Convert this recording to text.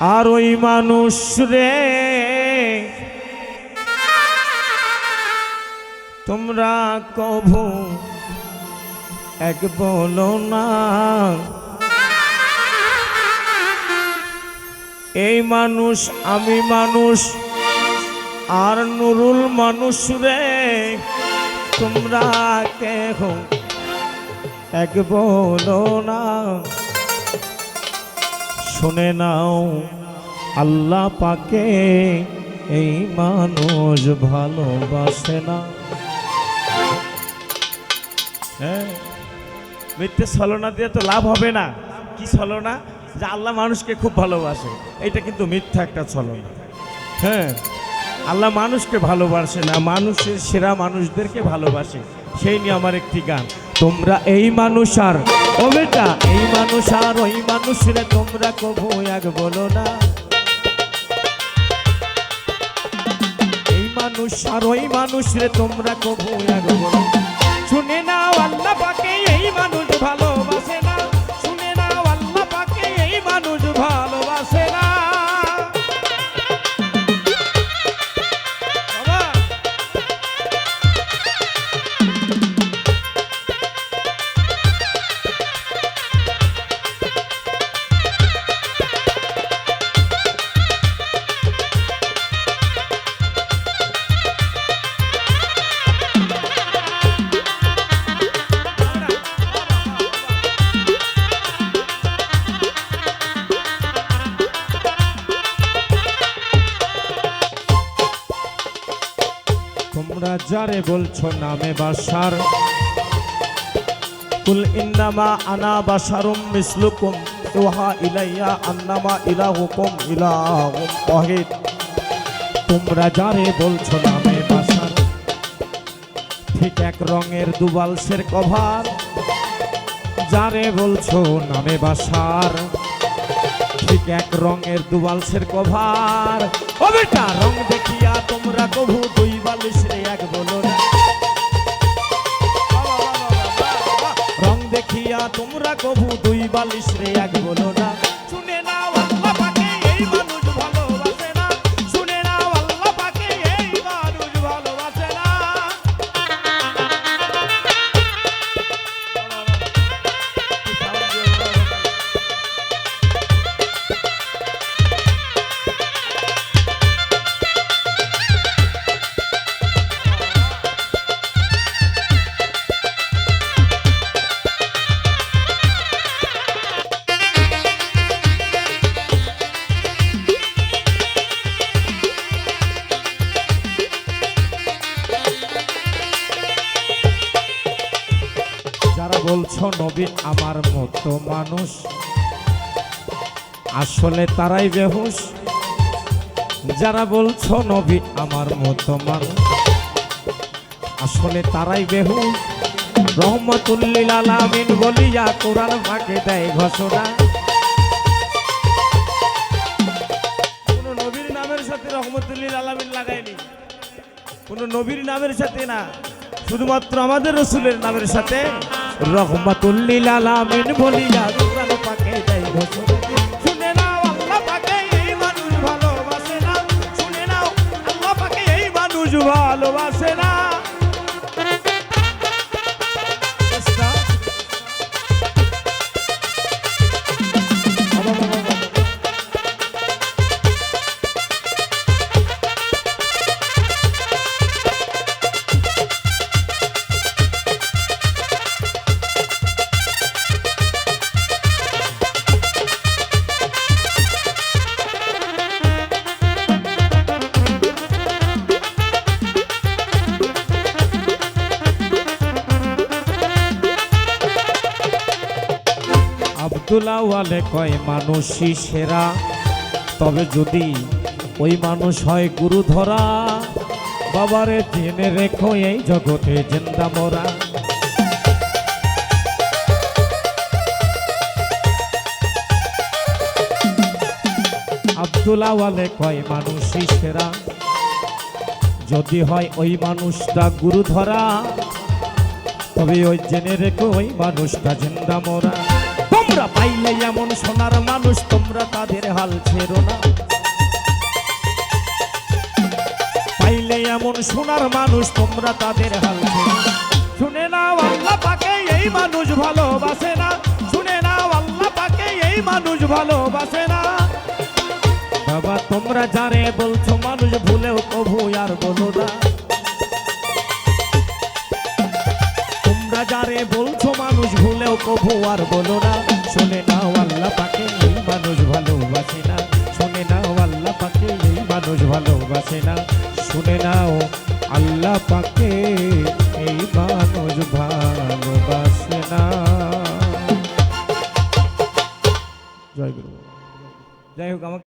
আর ওই মানুষ রে, তোমরা কভু এক বলো না, এই মানুষ আমি মানুষ আর নুরুল মানুষ রে, তোমরা কেহ এক বলো না। শুনে নাও, আল্লাহ পাকে এই মানুষ ভালোবাসে না। হ্যাঁ মিথ্যে ছলনা দিয়ে তো লাভ হবে না। কি ছলনা? যে আল্লাহ মানুষকে খুব ভালোবাসে এটা কিন্তু মিথ্যা একটা ছলনা। হ্যাঁ আল্লাহ মানুষকে ভালোবাসে না, মানুষের সেরা মানুষদেরকে ভালোবাসে। সেই নিয়ে আমার একটি গান, তোমরা এই মানুষ আর ও বেটা, এই মানুষ আর ওই মানুষ রে, তোমরা কবু এক বলো না এই মানুষ আর ওই মানুষ রে, তোমরা কবু এক বলো না। শুনে নাও আল্লাহ পাকে, এই মানুষ ভালোবাসে তোমরা যারে বলছো নামে বাসার। কুল ইন্নামা আনা বাসারুম মিসলুকুম, ইউহা ইলাইয়া আন্নামা ইলাহুকুম ইলাহুম ওয়াহিদ। তোমরা যারে বলছো নামে বাসার, ঠিক এক রঙের দুবালসের কভার। যারে বলছো নামে বাসার, ঠিক এক রঙের দুবালসের কভার। ও বেটা, রং দেখিয়া তোমরা কভু দুই বালিশ রে এক বলো রং দেখিয়া তোমরা কবু দুই বালিশ রে এক বলো না। বলছো নবী, আমার মতো মানুষ? আসলে তারাই বেহুশ। যারা বলছো নবী, আমার মতো মানুষ? আসলে তারাই বেহুশ। রহমতুল্লিল আলামিন বলিয়া কোরআন ফাঁকে দেয় ঘোষণা। কোন নবীর নামের সাথে রহমতুল্লিল আলামিন লাগায়নি। কোন নবীর নামের সাথে না, শুধুমাত্র আমাদের রসুলের নামের সাথে। রহমাতুল্লিল আলামিন বলিয়া কোরআন পাকে যাই ঘোষণা ভালোবাসে না। শুনে নাও, আল্লাহ পাকে এই মানুষ ভালোবাসে না। আব্দুল্লাহ ওয়ালে কয় মানুষই সেরা। তবে যদি ওই মানুষ হয় গুরু ধরা বাবারে জেনে রেখো এই জগতে জিন্দা মরা। আব্দুল্লাহ ওয়ালে কয় মানুষই সেরা। যদি হয় ওই মানুষটা গুরু ধরা তবে ওই জেনে রেখো ওই মানুষটা জিন্দা মরা। তোমরা পাইলে এমন সোনার মানুষ, তোমরা তাদের হাল ছেড়ো না। পাইলে এমন সোনার মানুষ, তোমরা তাদের হাল ছেড়ো না। শুনে নাও, আল্লাহ পাকে এই মানুষ ভালোবাসে না। শুনে নাও, আল্লাহ পাকে এই মানুষ ভালোবাসে না। বাবা, তোমরা যারে বলছো, মানুষ ভুলেও কভু আর বলো না। তোমরা যারে বলছো, মানুষ ভুলেও কবু আর বলো না। শুনে নাও আল্লাহ পাকে, এই মানুষ ভালোবাসে না। শুনে নাও আল্লাহ পাকে, এই মানুষ ভালোবাসে না। শুনে নাও আল্লাহ পাকে, এই মানুষ ভালোবাসে না। জয় গুরু। যাই হোক, আমাকে